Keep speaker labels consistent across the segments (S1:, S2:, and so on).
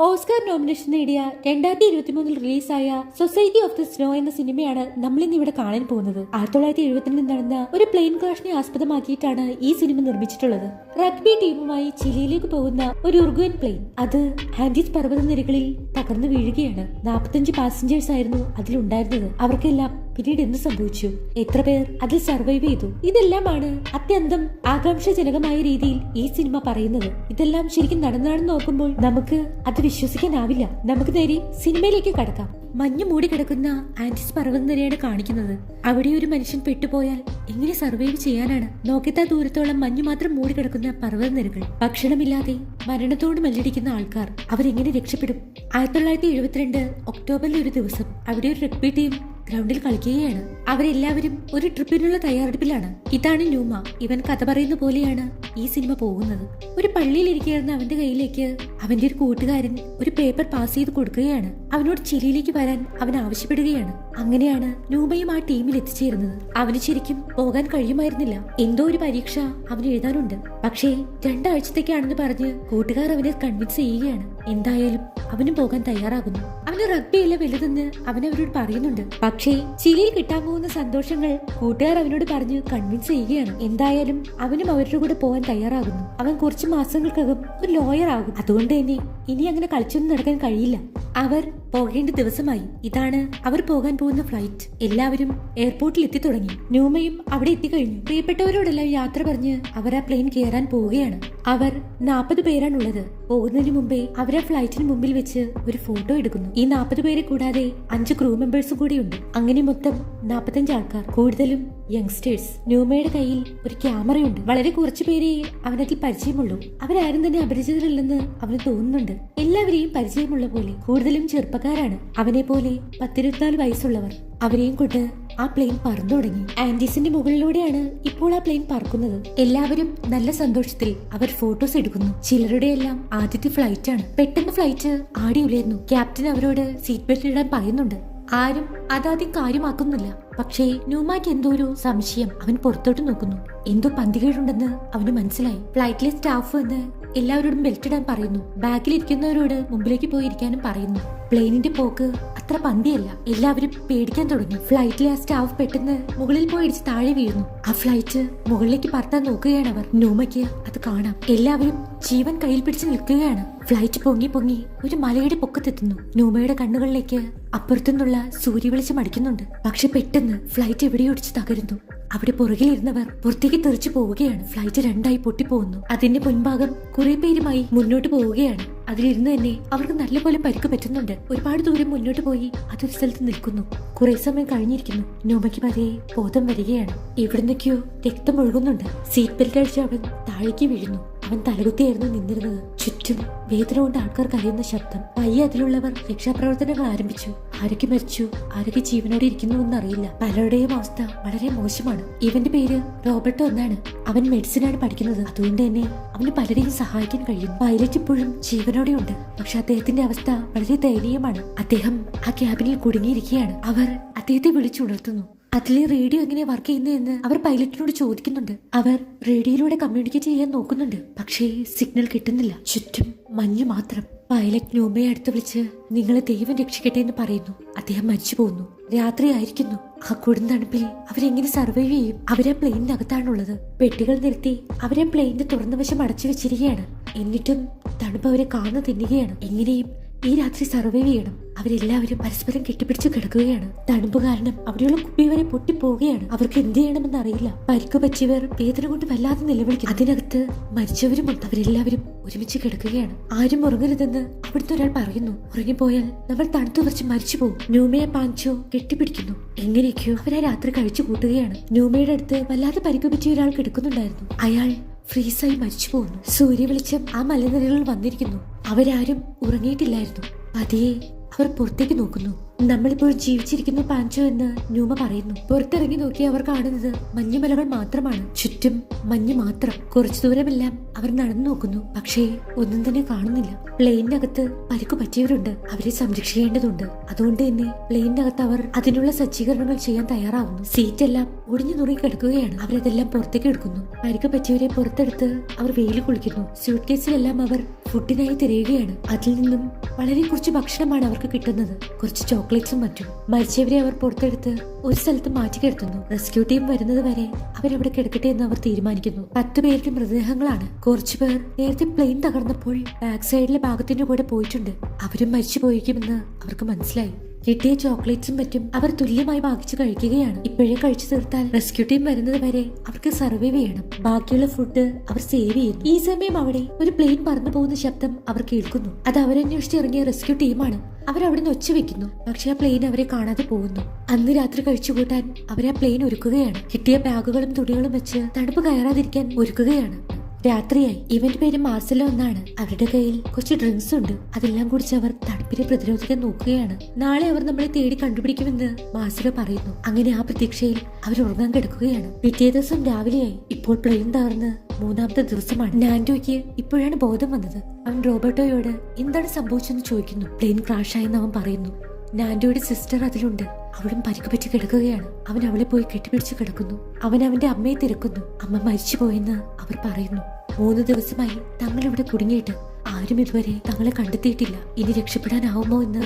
S1: Oscar nomination നേടിയ രണ്ടായിരത്തി ഇരുപത്തി മൂന്നിൽ റിലീസായ സൊസൈറ്റി ഓഫ് ദ സ്നോ എന്ന സിനിമയാണ് നമ്മൾ ഇന്ന് ഇവിടെ കാണാൻ പോകുന്നത്. ആയിരത്തി തൊള്ളായിരത്തി എഴുപത്തിരണ്ടിൽ നടന്ന ഒരു പ്ലെയിൻ ക്രാഷിനെ ആസ്പദമാക്കിയിട്ടാണ് ഈ സിനിമ നിർമ്മിച്ചിട്ടുള്ളത്. റഗ്ബി ടീമുമായി ചിലിയിലേക്ക് പോകുന്ന ഒരു ഉറുഗ്വൻ പ്ലെയിൻ അത് ആൻഡീസ് പർവതനിരകളിൽ തകർന്നു വീഴുകയാണ്. നാൽപ്പത്തഞ്ച് പാസഞ്ചേഴ്സ് ആയിരുന്നു അതിലുണ്ടായിരുന്നത്. അവർക്കെല്ലാം പിന്നീട് എന്ത് സംഭവിച്ചു? എത്ര പേർ അതിൽ സർവൈവ് ചെയ്തു? ഇതെല്ലാമാണ് അത്യന്തം ആകാംക്ഷജനകമായ രീതിയിൽ ഈ സിനിമ പറയുന്നത്. ഇതെല്ലാം ശരിക്കും നടന്നാണെന്ന് നോക്കുമ്പോൾ നമുക്ക് അത് വിശ്വസിക്കാനാവില്ല. നമുക്ക് നേരെ സിനിമയിലേക്ക് കടക്കാം. മഞ്ഞ് മൂടി കിടക്കുന്ന ആന്റിസ് പർവതനിരയാണ് കാണിക്കുന്നത്. അവിടെ ഒരു മനുഷ്യൻ പെട്ടുപോയാൽ എങ്ങനെ സർവൈവ് ചെയ്യാനാണ്? നോക്കത്താ ദൂരത്തോളം മഞ്ഞു മാത്രം മൂടി കിടക്കുന്ന പർവതനിരകൾ ഭക്ഷണമില്ലാതെ മരണത്തോട് മല്ലടിക്കുന്ന ആൾക്കാർ അവരെങ്ങനെ രക്ഷപ്പെടും? ആയിരത്തി തൊള്ളായിരത്തി എഴുപത്തിരണ്ട് ഒക്ടോബറിൽ ഒരു ദിവസം അവിടെ ഒരു റഗ്ബി ടീം ഗ്രൗണ്ടിൽ കളിക്കുകയാണ്. അവരെല്ലാവരും ഒരു ട്രിപ്പിനുള്ള തയ്യാറെടുപ്പിലാണ്. ഇതാണ് ലൂമ. ഇവൻ കഥ പറയുന്ന പോലെയാണ് ഈ സിനിമ പോകുന്നത്. ഒരു പള്ളിയിൽ ഇരിക്കുകയായിരുന്ന അവന്റെ കയ്യിലേക്ക് അവന്റെ ഒരു കൂട്ടുകാരൻ ഒരു പേപ്പർ പാസ് ചെയ്ത് കൊടുക്കുകയാണ്. അവനോട് ചിലിയിലേക്ക് വരാൻ അവൻ ആവശ്യപ്പെടുകയാണ്. അങ്ങനെയാണ് നൂബയും ആ ടീമിൽ എത്തിച്ചേരുന്നത്. അവന് ശരിക്കും പോകാൻ കഴിയുമായിരുന്നില്ല. എന്തോ ഒരു പരീക്ഷ അവന് എഴുതാനുണ്ട്. പക്ഷേ രണ്ടാഴ്ചത്തേക്കാണെന്ന് പറഞ്ഞ് കൂട്ടുകാർ അവനെ കൺവിൻസ് ചെയ്യുകയാണ്. എന്തായാലും അവനും പോകാൻ തയ്യാറാകുന്നു. അവന് റഗ്ബിയല്ല വലുതെന്ന് അവൻ അവരോട് പറയുന്നുണ്ട്. പക്ഷേ ചിലിയിൽ കിട്ടാൻ പോകുന്ന സന്തോഷങ്ങൾ കൂട്ടുകാർ അവനോട് പറഞ്ഞ് കൺവിൻസ് ചെയ്യുകയാണ്. എന്തായാലും അവനും അവരുടെ കൂടെ പോകാൻ തയ്യാറാകുന്നു. അവൻ കുറച്ച് മാസങ്ങൾക്കകം ഒരു ലോയർ ആകും. അതുകൊണ്ട് തന്നെ ഇനി അങ്ങനെ കളിച്ചൊന്നും നടക്കാൻ കഴിയില്ല. അവർ പോകേണ്ട ദിവസമായി. ഇതാണ് അവർ പോകാൻ പോകുന്ന ഫ്ലൈറ്റ് എല്ലാവരും എയർപോർട്ടിൽ എത്തി തുടങ്ങി. ന്യൂമയും അവിടെ എത്തിക്കഴിഞ്ഞു പ്രിയപ്പെട്ടവരോടെല്ലാം യാത്ര പറഞ്ഞ് അവർ ആ പ്ലെയിൻ കയറാൻ പോവുകയാണ്. അവർ നാൽപ്പത് പേരാണുള്ളത്. പോകുന്നതിന് മുമ്പേ അവരെ ഫ്ലൈറ്റിന് മുമ്പിൽ വെച്ച് ഒരു ഫോട്ടോ എടുക്കുന്നു. ഈ നാൽപ്പത് പേരെ കൂടാതെ അഞ്ച് ക്രൂ മെമ്പേഴ്സും കൂടിയുണ്ട് അങ്ങനെ മൊത്തം നാൽപ്പത്തഞ്ച് ആൾക്കാർ. കൂടുതലും യങ്സ്റ്റേഴ്സ് ന്യൂമയുടെ കയ്യിൽ ഒരു ക്യാമറയുണ്ട് വളരെ കുറച്ചു പേരെ അവനതിൽ പരിചയമുള്ളൂ. അവരാരും തന്നെ അപരിചിതരല്ലെന്ന് അവന് തോന്നുന്നുണ്ട്. എല്ലാവരെയും പരിചയമുള്ള പോലെ കൂടുതലും ചെറുപ്പക്കാരാണ്. അവനെ പോലെ പത്തിരുപത്തിനാല് വയസ്സുള്ളവർ. അവരെയും കൊണ്ട് ആ പ്ലെയിൻ പറന്നു തുടങ്ങി. ആൻഡീസിന്റെ മുകളിലൂടെയാണ് ഇപ്പോൾ ആ പ്ലെയിൻ പറക്കുന്നത്. എല്ലാവരും നല്ല സന്തോഷത്തിൽ അവർ ഫോട്ടോസ് എടുക്കുന്നു. ചിലരുടെ എല്ലാം ആദ്യത്തെ ഫ്ലൈറ്റ് ആണ്. പെട്ടെന്ന് ഫ്ലൈറ്റ് ആടി ഉലയുന്നു ക്യാപ്റ്റൻ അവരോട് സീറ്റ് ബെൽറ്റ് ഇടാൻ പറയുന്നുണ്ട്. ആരും അതാദ്യം കാര്യമാക്കുന്നില്ല. പക്ഷേ ന്യൂമാക്ക് എന്തോ ഒരു സംശയം അവൻ പുറത്തോട്ട് നോക്കുന്നു. എന്തോ പന്തികേടുണ്ടെന്ന് അവന് മനസ്സിലായി. ഫ്ലൈറ്റിലെ സ്റ്റാഫ് എന്ന് എല്ലാവരോടും ബെൽറ്റ് ഇടാൻ പറയുന്നു. ബാക്കിലിരിക്കുന്നവരോട് മുമ്പിലേക്ക് പോയിരിക്കാനും പറയുന്നു. പ്ലെയിനിന്റെ പോക്ക് അത്ര പന്തിയല്ല. എല്ലാവരും പേടിക്കാൻ തുടങ്ങി. ഫ്ലൈറ്റിലെ ആ സ്റ്റാഫ് പെട്ടെന്ന് മുകളിൽ പോയി ഇടിച്ച് താഴെ വീഴുന്നു. ആ ഫ്ലൈറ്റ് മുകളിലേക്ക് പറത്താൻ നോക്കുകയാണ് അവർ. നൂമയ്ക്ക് അത് കാണാം. എല്ലാവരും ജീവൻ കയ്യിൽ പിടിച്ച് നിൽക്കുകയാണ്. ഫ്ലൈറ്റ് പൊങ്ങി പൊങ്ങി ഒരു മലയുടെ പൊക്കത്തെത്തുന്നു. ന്യൂമയുടെ കണ്ണുകളിലേക്ക് അപ്പുറത്തുനിന്നുള്ള സൂര്യവെളിച്ചം അടിക്കുന്നുണ്ട്. പക്ഷെ പെട്ടെന്ന് ഫ്ലൈറ്റ് എവിടെയൊടിച്ച് തകരുന്നു. അവിടെ പുറകിലിരുന്നവർ പുറത്തേക്ക് തെറിച്ചു പോവുകയാണ്. ഫ്ലൈറ്റ് രണ്ടായി പൊട്ടിപ്പോകുന്നു. അതിന്റെ മുൻഭാഗം കുറെ പേരുമായി മുന്നോട്ട് പോവുകയാണ്. അതിലിരുന്ന് തന്നെ അവർക്ക് നല്ലപോലെ പരിക്ക് പറ്റുന്നുണ്ട്. ഒരുപാട് ദൂരം മുന്നോട്ട് പോയി അതൊരു സ്ഥലത്ത് നിൽക്കുന്നു. കുറെ സമയം കഴിഞ്ഞിരിക്കുന്നു. നോമയ്ക്ക് പതിയെ ബോധം വരികയാണ്. എവിടുന്നൊക്കെയോ രക്തം ഒഴുകുന്നുണ്ട് സീറ്റ് ബെൽറ്റ് അടിച്ച് അവൻ താഴേക്ക് വീഴുന്നു. അവൻ തലകുത്തിയായിരുന്നു നിന്നിരുന്നത്. ചുറ്റും വേദന കൊണ്ട് ആൾക്കാർ കരയുന്ന ശബ്ദം. പയ്യെ അതിലുള്ളവർ രക്ഷാപ്രവർത്തനങ്ങൾ ആരംഭിച്ചു. ആരൊക്കെ മരിച്ചു? ആരൊക്കെ ജീവനോടെ ഇരിക്കുന്നു എന്നറിയില്ല. പലരുടെയും അവസ്ഥ വളരെ മോശമാണ്. ഇവന്റെ പേര് റോബർട്ട് എന്നാണ്. അവൻ മെഡിസിനാണ് പഠിക്കുന്നത്. അതുകൊണ്ട് തന്നെ അവന് പലരെയും സഹായിക്കാൻ കഴിയും. പൈലറ്റ് ഇപ്പോഴും ജീവനോടെ ഉണ്ട്. പക്ഷെ അദ്ദേഹത്തിന്റെ അവസ്ഥ വളരെ ദയനീയമാണ്. അദ്ദേഹം ആ ക്യാബിനിൽ കുടുങ്ങിയിരിക്കുകയാണ്. അവർ അദ്ദേഹത്തെ വിളിച്ചുണർത്തുന്നു. അതിലെ റേഡിയോ എങ്ങനെ വർക്ക് ചെയ്യുന്നതെന്ന് അവർ പൈലറ്റിനോട് ചോദിക്കുന്നുണ്ട്. അവർ റേഡിയോയിലൂടെ കമ്മ്യൂണിക്കേറ്റ് ചെയ്യാൻ നോക്കുന്നുണ്ട്. പക്ഷേ സിഗ്നൽ കിട്ടുന്നില്ല. ചുറ്റും മഞ്ഞ് മാത്രം. പൈലറ്റ് നോമയെ അടുത്ത് വിളിച്ച് നിങ്ങളെ ദൈവം രക്ഷിക്കട്ടെ എന്ന് പറയുന്നു. അദ്ദേഹം മരിച്ചു പോകുന്നു രാത്രി ആയിരിക്കുന്നു. ആ കൊടുന്തണുപ്പിൽ അവരെങ്ങനെ സർവൈവ് ചെയ്യും? അവരെ പ്ലെയിനിനകത്താണുള്ളത് പെട്ടികൾ നിർത്തി അവരെ പ്ലെയിനിന്റെ തുറന്ന വശം അടച്ചു വെച്ചിരിക്കുകയാണ്. എന്നിട്ടും തണുപ്പ് അവരെ കാണു തിന്നുകയാണ്. എങ്ങനെയും ഈ രാത്രി സർവൈവ് ചെയ്യണം. അവരെല്ലാവരും പരസ്പരം കെട്ടിപ്പിടിച്ച് കിടക്കുകയാണ്. തണുപ്പ് കാരണം അവിടെയുള്ള കുപ്പി വരെ പൊട്ടിപ്പോവുകയാണ്. അവർക്ക് എന്ത് ചെയ്യണമെന്ന് അറിയില്ല. പരിക്ക് പറ്റിയവർ വേദന കൊണ്ട് വല്ലാതെ നിലവിളിക്കും അതിനകത്ത് മരിച്ചവരും അവരെല്ലാവരും ഒരുമിച്ച് കിടക്കുകയാണ്. ആരും ഉറങ്ങരുതെന്ന് അവിടുത്തെ ഒരാൾ പറയുന്നു. ഉറങ്ങിപ്പോയാൽ നമ്മൾ തണുത്തു കുറച്ച് മരിച്ചു പോകും. ന്യൂമയെ പാഞ്ചോ കെട്ടിപ്പിടിക്കുന്നു. എങ്ങനെയൊക്കെയോ അവരാ രാത്രി കഴിച്ചു കൂട്ടുകയാണ്. ന്യൂമയുടെ അടുത്ത് വല്ലാതെ പരിക്ക് പറ്റിയ ഒരാൾ കിടക്കുന്നുണ്ടായിരുന്നു. അയാൾ ഫ്രീസായി മരിച്ചു പോകുന്നു സൂര്യ വെളിച്ചം ആ മലനിരകളിൽ വന്നിരിക്കുന്നു. അവരാരും ഉറങ്ങിയിട്ടില്ലായിരുന്നു. പതിയെ അവർ പുറത്തേക്ക് നോക്കുന്നു. നമ്മളിപ്പോൾ ജീവിച്ചിരിക്കുന്ന പാഞ്ചോ എന്ന് ന്യൂമ പറയുന്നു. പുറത്തിറങ്ങി നോക്കി അവർ കാണുന്നത് മഞ്ഞുമലകൾ മാത്രമാണ്. ചുറ്റും മഞ്ഞ് മാത്രം. കുറച്ചു ദൂരമെല്ലാം അവർ നടന്നു നോക്കുന്നു. പക്ഷേ ഒന്നും തന്നെ കാണുന്നില്ല. പ്ലെയിനകത്ത് പരിക്കു പറ്റിയവരുണ്ട്. അവരെ സംരക്ഷിക്കേണ്ടതുണ്ട്. അതുകൊണ്ട് തന്നെ പ്ലെയിനകത്ത് അവർ അതിനുള്ള സജ്ജീകരണങ്ങൾ ചെയ്യാൻ തയ്യാറാവുന്നു. സീറ്റ് എല്ലാം ഒടിഞ്ഞു നുറുങ്ങി കിടക്കുകയാണ്. അവരതെല്ലാം പുറത്തേക്ക് എടുക്കുന്നു. പരിക്ക് പറ്റിയവരെ പുറത്തെടുത്ത് അവർ വെയിൽ കുളിക്കുന്നു. സ്യൂട്ട് കേസിലെല്ലാം അവർ ഫുഡിനായി തിരയുകയാണ്. അതിൽ നിന്നും വളരെ കുറച്ച് ഭക്ഷണമാണ് അവർക്ക് കിട്ടുന്നത്. കുറച്ച് ചോക്ലേറ്റ്സും മറ്റും മരിച്ചവരെ അവർ പുറത്തെടുത്ത് ഒരു സ്ഥലത്ത് മാറ്റി കിടത്തുന്നു. റെസ്ക്യൂ ടീം വരുന്നത് വരെ അവരവിടെ കിടക്കട്ടെ എന്ന് അവർ തീരുമാനിക്കുന്നു. പത്ത് പേരുടെ മൃതദേഹങ്ങളാണ്. കുറച്ചു പേർ നേരത്തെ പ്ലെയിൻ തകർന്നപ്പോൾ ബാക്ക് സൈഡിലെ ഭാഗത്തിന്റെ കൂടെ പോയിട്ടുണ്ട്. അവരും മരിച്ചു പോയിരിക്കുമെന്ന് അവർക്ക് മനസ്സിലായി. കിട്ടിയ ചോക്ലേറ്റ്സും മറ്റും അവർ തുല്യമായി ഭാഗിച്ചു കഴിക്കുകയാണ്. ഇപ്പോഴേ കഴിച്ചു തീർത്താൽ റെസ്ക്യൂ ടീം വരുന്നത് വരെ അവർക്ക് സർവൈവ് ചെയ്യണം. ബാക്കിയുള്ള ഫുഡ് അവർ സേവ് ചെയ്യുന്നു. ഈ സമയം അവിടെ ഒരു പ്ലെയിൻ പറന്നു പോകുന്ന ശബ്ദം അവർ കേൾക്കുന്നു. അത് അവരന്വേഷിച്ച് ഇറങ്ങിയ റെസ്ക്യൂ ടീമാണ് നിന്ന് ഒച്ച വെക്കുന്നു. പക്ഷെ ആ പ്ലെയിൻ അവരെ കാണാതെ പോകുന്നു. അന്ന് രാത്രി കഴിച്ചുകൂട്ടാൻ അവർ ആ പ്ലെയിൻ ഒരുക്കുകയാണ്. കിട്ടിയ ബാഗുകളും തുണികളും വെച്ച് തണുപ്പ് കയറാതിരിക്കാൻ ഒരുക്കുകയാണ്. രാത്രിയായി. ഇവന്റെ പേര് മാർസലോ എന്നാണ്. അവരുടെ കയ്യിൽ കുറച്ച് ഡ്രിങ്ക്സ് ഉണ്ട്. അതെല്ലാം കുടിച്ച് അവർ തണുപ്പിനെ പ്രതിരോധിക്കാൻ നോക്കുകയാണ്. നാളെ അവർ നമ്മളെ തേടി കണ്ടുപിടിക്കുമെന്ന് മാർസലോ പറയുന്നു. അങ്ങനെ ആ പ്രതീക്ഷയിൽ അവർ ഉറങ്ങാൻ കിടക്കുകയാണ്. പിറ്റേ ദിവസം രാവിലെയായി. ഇപ്പോൾ പ്ലെയിൻ തകർന്ന് മൂന്നാമത്തെ ദിവസമാണ്. നാൻഡോയ്ക്ക് ഇപ്പോഴാണ് ബോധം വന്നത്. അവൻ റോബർട്ടോയോട് എന്താണ് സംഭവിച്ചെന്ന് ചോദിക്കുന്നു. പ്ലെയിൻ ക്രാഷ് ആയെന്ന് അവൻ പറയുന്നു. നാൻഡോയുടെ സിസ്റ്റർ അതിലുണ്ട്. അവളും പരിക്ക് പറ്റി കിടക്കുകയാണ്. അവൻ അവളെ പോയി കെട്ടിപ്പിടിച്ച് കിടക്കുന്നു. അവൻ അവന്റെ അമ്മയെ തിരക്കുന്നു. അമ്മ മരിച്ചു പോയെന്ന് അവർ പറയുന്നു. മൂന്ന് ദിവസമായി തങ്ങൾ ഇവിടെ കുടുങ്ങിയിട്ട് ആരും ഇതുവരെ തങ്ങളെ കണ്ടെത്തിയിട്ടില്ല. ഇനി രക്ഷപ്പെടാനാവുമോ എന്ന്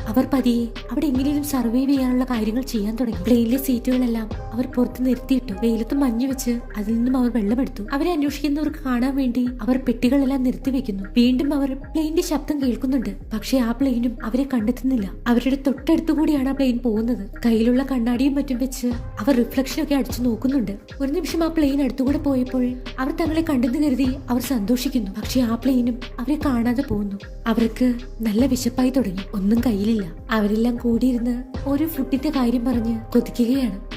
S1: അവർ പതിയെ അവിടെ എങ്ങനെയും സർവൈവ് ചെയ്യാനുള്ള കാര്യങ്ങൾ ചെയ്യാൻ തുടങ്ങി. പ്ലെയിനിലെ സീറ്റുകളെല്ലാം അവർ പുറത്ത് നിർത്തിയിട്ടു വെയിലത്ത് മഞ്ഞ് വെച്ച് അതിൽ നിന്നും അവർ വെള്ളമെടുത്തു. അവരെ അന്വേഷിക്കുന്നവർക്ക് കാണാൻ വേണ്ടി അവർ പെട്ടികളെല്ലാം നിർത്തി വെക്കുന്നു. വീണ്ടും അവർ പ്ലെയിന്റെ ശബ്ദം കേൾക്കുന്നുണ്ട്. പക്ഷേ ആ പ്ലെയിനും അവരെ കണ്ടെത്തുന്നില്ല. അവരുടെ തൊട്ടടുത്തു കൂടിയാണ് ആ പ്ലെയിൻ പോകുന്നത്. കയ്യിലുള്ള കണ്ണാടിയും മറ്റും വെച്ച് അവർ റിഫ്ലക്ഷൻ ഒക്കെ അടിച്ചു നോക്കുന്നുണ്ട്. ഒരു നിമിഷം ആ പ്ലെയിൻ അടുത്തുകൂടെ പോയപ്പോൾ അവർ തങ്ങളെ കണ്ടെന്ന് കരുതി അവർ സന്തോഷിക്കുന്നു. പക്ഷേ ആ പ്ലെയിനും അവരെ കാണാതെ പോകുന്നു അവർക്ക് നല്ല വിശപ്പായി തുടങ്ങി. ഒന്നും കയ്യിലില്ല. അവരെല്ലാം കൂടിയിരുന്ന് ഓരോ ഫുഡിന്റെ കാര്യം പറഞ്ഞ് കൊതിക്കുകയാണ്.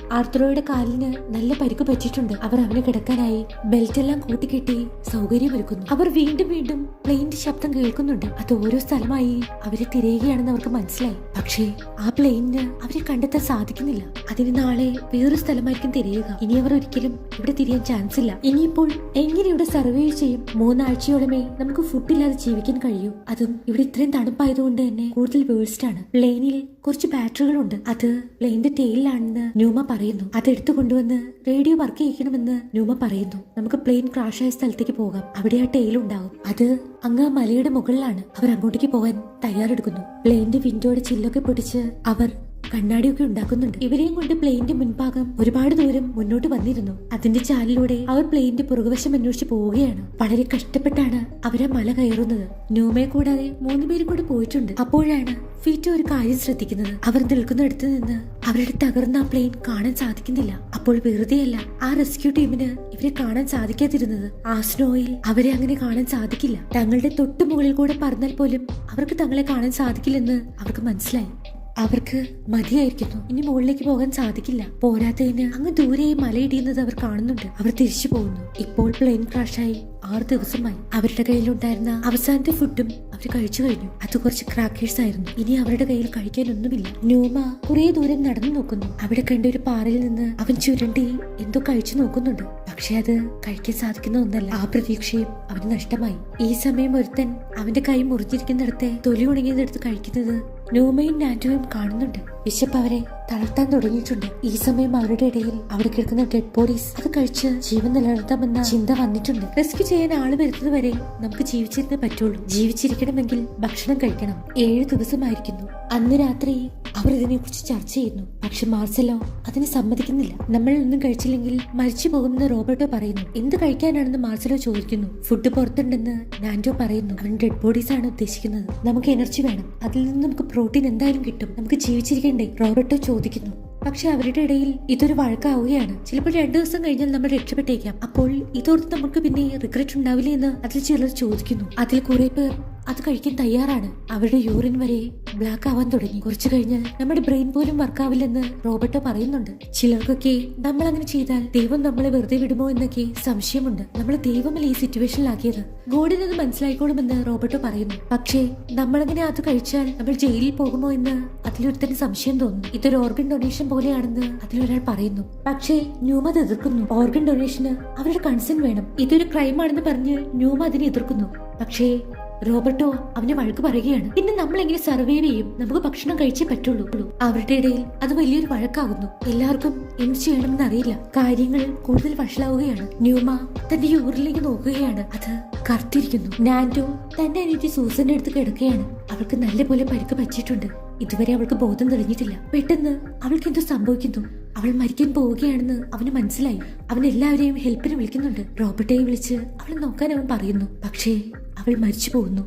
S1: ആർത്രോയുടെ കാലിന് നല്ല പരിക്ക് പറ്റിയിട്ടുണ്ട്. അവർ അവന് കിടക്കാനായി ബെൽറ്റ് എല്ലാം കൂട്ടിക്കെട്ടി സൗകര്യമൊരുക്കുന്നു. അവർ വീണ്ടും വീണ്ടും പ്ലെയിന്റെ ശബ്ദം കേൾക്കുന്നുണ്ട്. അത് ഓരോ സ്ഥലമായി അവരെ തിരയുകയാണെന്ന് അവർക്ക് മനസ്സിലായി. പക്ഷേ ആ പ്ലെയിനിന് അവരെ കണ്ടെത്താൻ സാധിക്കുന്നില്ല. അതിന് നാളെ വേറൊരു സ്ഥലമായിരിക്കും തിരയുക. ഇനി അവർ ഒരിക്കലും ഇവിടെ തിരിയാൻ ചാൻസ് ഇല്ല. ഇനിയിപ്പോൾ എങ്ങനെ ഇവിടെ സർവൈവ് ചെയ്യും? മൂന്നാഴ്ചയോളമേ നമുക്ക് ഫുഡില്ലാതെ ജീവിക്കാൻ കഴിയൂ. അതും ഇവിടെ ഇത്രയും തണുപ്പായതുകൊണ്ട് തന്നെ കൂടുതൽ വേഴ്സ്റ്റ് ആണ്. പ്ലെയിനിൽ കുറച്ച് ബാറ്ററികളുണ്ട്. അത് പ്ലെയിന്റെ ടെയിലാണെന്ന് ന്യൂമ പറയുന്നു. അത് എടുത്തു കൊണ്ടുവന്ന് റേഡിയോ വർക്ക് ചെയ്യിക്കണമെന്ന് ന്യൂമ പറയുന്നു. നമുക്ക് പ്ലെയിൻ ക്രാഷ് ആയ സ്ഥലത്തേക്ക് പോകാം. അവിടെ ആ ടെയിൽ ഉണ്ടാവും അത് അങ്ങ് മലയുടെ മുകളിലാണ്. അവർ അങ്ങോട്ടേക്ക് പോകാൻ തയ്യാറെടുക്കുന്നു. പ്ലെയിന്റെ വിൻഡോയുടെ ചില്ലൊക്കെ പൊടിച്ച് അവർ കണ്ണാടിയൊക്കെ ഉണ്ടാക്കുന്നുണ്ട്. ഇവരെയും കൊണ്ട് പ്ലെയിന്റെ മുൻഭാഗം ഒരുപാട് ദൂരം മുന്നോട്ട് വന്നിരുന്നു. അതിന്റെ ചാലിലൂടെ അവർ പ്ലെയിന്റെ പുറകുവശം അന്വേഷിച്ച് പോവുകയാണ്. വളരെ കഷ്ടപ്പെട്ടാണ് അവരെ മല കയറുന്നത്. ന്യൂമയെ കൂടാതെ മൂന്നുപേരും കൂടെ പോയിട്ടുണ്ട്. അപ്പോഴാണ് ഫീറ്റ് ഒരു കാര്യം ശ്രദ്ധിക്കുന്നത്. അവർ നിൽക്കുന്നിടത്ത് നിന്ന് അവരുടെ തകർന്ന ആ പ്ലെയിൻ കാണാൻ സാധിക്കുന്നില്ല. അപ്പോൾ വെറുതെയല്ല ആ റെസ്ക്യൂ ടീമിന് ഇവരെ കാണാൻ സാധിക്കാതിരുന്നത്. ആ സ്നോയിൽ അവരെ അങ്ങനെ കാണാൻ സാധിക്കില്ല. തങ്ങളുടെ തൊട്ടു മുകളിൽ കൂടെ പറഞ്ഞാൽ പോലും അവർക്ക് തങ്ങളെ കാണാൻ സാധിക്കില്ലെന്ന് അവർക്ക് മനസ്സിലായി. അവർക്ക് മതിയായിരിക്കുന്നു. ഇനി മുകളിലേക്ക് പോകാൻ സാധിക്കില്ല. പോരാത്തതിന് അങ്ങ് ദൂരെ മലയിടിയുന്നത് അവർ കാണുന്നുണ്ട്. അവർ തിരിച്ചു പോകുന്നു. ഇപ്പോൾ പ്ലെയിൻ ക്രാഷായി ആറ് ദിവസമായി. അവരുടെ കയ്യിലുണ്ടായിരുന്ന അവസാനത്തെ ഫുഡും അവർ കഴിച്ചു കഴിഞ്ഞു. അത് കുറച്ച് ക്രാക്കേഴ്സ് ആയിരുന്നു. ഇനി അവരുടെ കയ്യിൽ കഴിക്കാനൊന്നുമില്ല. ന്യൂമ കുറെ ദൂരം നടന്നു നോക്കുന്നു. അവിടെ കണ്ട ഒരു പാറയിൽ നിന്ന് അവൻ ചുരണ്ടി എന്തോ കഴിച്ചു നോക്കുന്നുണ്ട്. പക്ഷെ അത് കഴിക്കാൻ സാധിക്കുന്ന ഒന്നല്ല. ആ പ്രതീക്ഷയും അവന് നഷ്ടമായി. ഈ സമയം ഒരുത്തൻ അവന്റെ കൈ മുറിഞ്ഞിരിക്കുന്നിടത്തെ തൊലി ഉണങ്ങിയതെടുത്ത് കഴിക്കുന്നത് ന്യൂമയും നാൻഡുവും കാണുന്നുണ്ട്. വിശപ്പ് അവരെ തളർത്താൻ തുടങ്ങിയിട്ടുണ്ട്. ഈ സമയം അവരുടെ ഇടയിൽ അവിടെ കിടക്കുന്ന ഡെഡ് ബോഡീസ് അത് കഴിച്ച് ജീവൻ നിലനിർത്താമെന്ന ചിന്ത വന്നിട്ടുണ്ട്. റെസ്ക്യൂ ചെയ്യാൻ ആൾ വരുന്നത് വരെ നമുക്ക് ജീവിച്ചിരുന്നേ പറ്റുള്ളൂ. ജീവിച്ചിരിക്കണമെങ്കിൽ ഭക്ഷണം കഴിക്കണം. ഏഴ് ദിവസമായിരിക്കുന്നു. അന്ന് രാത്രി അവർ ഇതിനെക്കുറിച്ച് ചർച്ച ചെയ്യുന്നു. പക്ഷെ മാർസലോ അതിന് സമ്മതിക്കുന്നില്ല. നമ്മൾ ഒന്നും കഴിച്ചില്ലെങ്കിൽ മരിച്ചു പോകുമെന്ന് റോബർട്ടോ പറയുന്നു. എന്ത് കഴിക്കാനാണെന്ന് മാർസലോ ചോദിക്കുന്നു. ഫുഡ് പുറത്തുണ്ടെന്ന് നാൻഡോ പറയുന്നു. അവൻ ഡെഡ് ബോഡീസ് ആണ് ഉദ്ദേശിക്കുന്നത്. നമുക്ക് എനർജി വേണം. അതിൽ നിന്ന് നമുക്ക് പ്രോട്ടീൻ എന്തായാലും കിട്ടും. നമുക്ക് ജീവിച്ചിരിക്കണ്ടേ? റോബർട്ടോ ചോദിക്കുന്നു. പക്ഷെ അവരുടെ ഇടയിൽ ഇതൊരു വഴക്കാവുകയാണ്. ചിലപ്പോൾ രണ്ടു ദിവസം കഴിഞ്ഞാൽ നമ്മൾ രക്ഷപ്പെട്ടേക്കാം. അപ്പോൾ ഇതോർത്ത് നമുക്ക് പിന്നെ റിഗ്രറ്റ് ഉണ്ടാവില്ലേ എന്ന് അതിൽ ചിലർ ചോദിക്കുന്നു. അതിൽ കുറെ പേർ അത് കഴിക്കാൻ തയ്യാറാണ്. അവരുടെ യൂറിൻ വരെ ബ്ലാക്ക് ആവാൻ തുടങ്ങി. കുറച്ചു കഴിഞ്ഞാൽ നമ്മുടെ ബ്രെയിൻ പോലും വർക്കാവില്ലെന്ന് റോബർട്ട് പറയുന്നുണ്ട്. ചിലർക്കൊക്കെ നമ്മൾ അങ്ങനെ ചെയ്താൽ ദൈവം നമ്മളെ വെറുതെ വിടുമോ എന്നൊക്കെ സംശയമുണ്ട്. നമ്മൾ ദൈവമല്ല ഈ സിറ്റുവേഷനിലാക്കിയത് ഗോഡിനത് മനസ്സിലായിക്കോളുമെന്ന് റോബർട്ട് പറയുന്നു. പക്ഷേ നമ്മളങ്ങനെ അത് കഴിച്ചാൽ നമ്മൾ ജയിലിൽ പോകുമോ എന്ന് അതിലൊരുത്തന് സംശയം തോന്നുന്നു ഇതൊരു ഓർഗൻ ഡൊണേഷൻ പോലെയാണെന്ന് അതിലൊരാൾ പറയുന്നു. പക്ഷേ ന്യൂമ അത് എതിർക്കുന്നു. ഓർഗൻ ഡൊണേഷന് അവരുടെ കൺസേൺ വേണം. ഇതൊരു ക്രൈം ആണെന്ന് പറഞ്ഞ് ന്യൂമ അതിനെ എതിർക്കുന്നു. പക്ഷേ റോബർട്ടോ അവനെ വഴക്ക് പറയുകയാണ്. പിന്നെ നമ്മൾ എങ്ങനെ സർവൈവ് ചെയ്യും? നമുക്ക് ഭക്ഷണം കഴിച്ചേ പറ്റുള്ളൂ. അവരുടെ ഇടയിൽ അത് വലിയൊരു വഴക്കാകുന്നു എല്ലാവർക്കും എന്ത് ചെയ്യണമെന്ന് അറിയില്ല. കാര്യങ്ങൾ കൂടുതൽ വഷളാവുകയാണ്. ന്യൂമ തന്റെ യൂറിലേക്ക് നോക്കുകയാണ്. അത് കറുത്തിരിക്കുന്നു. നാൻഡോ തന്റെ അനിയത്തി സൂസന്റെ അടുത്ത് കിടക്കുകയാണ്. അവൾക്ക് നല്ലപോലെ പരിക്ക് പറ്റിയിട്ടുണ്ട്. ഇതുവരെ അവൾക്ക് ബോധം തെളിഞ്ഞിട്ടില്ല. പെട്ടെന്ന് അവൾക്ക് എന്തോ സംഭവിക്കുന്നു. അവൾ മരിക്കാൻ പോവുകയാണെന്ന് അവന് മനസ്സിലായി. അവൻ എല്ലാവരെയും ഹെൽപ്പിന് വിളിക്കുന്നുണ്ട്. റോബർട്ടയെ വിളിച്ച് അവളെ നോക്കാൻ അവൻ പറയുന്നു. പക്ഷേ അവൾ മരിച്ചു പോകുന്നു.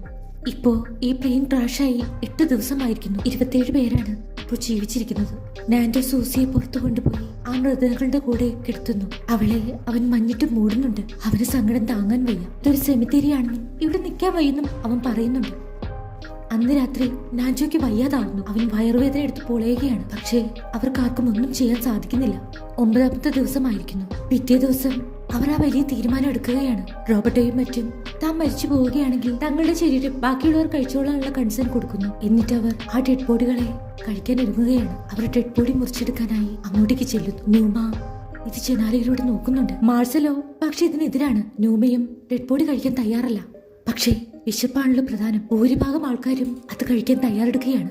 S1: ഇപ്പോ ഈ പ്ലെയിൻ ക്രാഷായി എട്ട് ദിവസമായിരിക്കുന്നു. ഇരുപത്തിയേഴ് പേരാണ് ഇപ്പോൾ ജീവിച്ചിരിക്കുന്നത്. നാൻഡോ സൂസിയെ പുറത്തു കൊണ്ടുപോയി ആ മൃതകളുടെ കൂടെ കിടത്തുന്നു. അവളെ അവൻ മഞ്ഞിട്ട് മൂടുന്നുണ്ട്. അവന് സങ്കടം താങ്ങാൻ വയ്യ. ഇതൊരു സെമിത്തേരിയാണെന്നും ഇവിടെ നിൽക്കാൻ വയ്യെന്നും അവൻ പറയുന്നുണ്ട്. അന്ന് രാത്രി നാൻജോയ്ക്ക് വയ്യാതാകുന്നു. അവൻ വയറുവേദന എടുത്ത് പൊളയുകയാണ്. പക്ഷേ അവർക്കാർക്കും ഒന്നും ചെയ്യാൻ സാധിക്കുന്നില്ല. ഒമ്പതാമത്തെ ദിവസമായിരിക്കുന്നു. പിറ്റേ ദിവസം അവർ ആ വലിയ തീരുമാനം എടുക്കുകയാണ്. റോബർട്ടോയും മറ്റും താൻ മരിച്ചു പോവുകയാണെങ്കിൽ തങ്ങളുടെ ശരീരം ബാക്കിയുള്ളവർ കഴിച്ചോളാനുള്ള കൺസേൺ കൊടുക്കുന്നു. എന്നിട്ട് അവർ ആ ഡെഡ് ബോഡികളെ കഴിക്കാൻ ഒരുങ്ങുകയാണ്. അവർ ഡെഡ് ബോഡി മുറിച്ചെടുക്കാനായി അങ്ങോട്ടേക്ക് ചെല്ലുന്നു. ന്യൂമ ഇത് ചെനാലയിലൂടെ നോക്കുന്നുണ്ട്. മാർസലോ പക്ഷെ ഇതിനെതിരാണ്. ന്യൂമയും ഡെഡ് ബോഡി കഴിക്കാൻ തയ്യാറല്ല. പക്ഷേ വിശപ്പാണല്ലോ പ്രധാനം. ഭൂരിഭാഗം ആൾക്കാരും അത് കഴിക്കാൻ തയ്യാറെടുക്കുകയാണ്.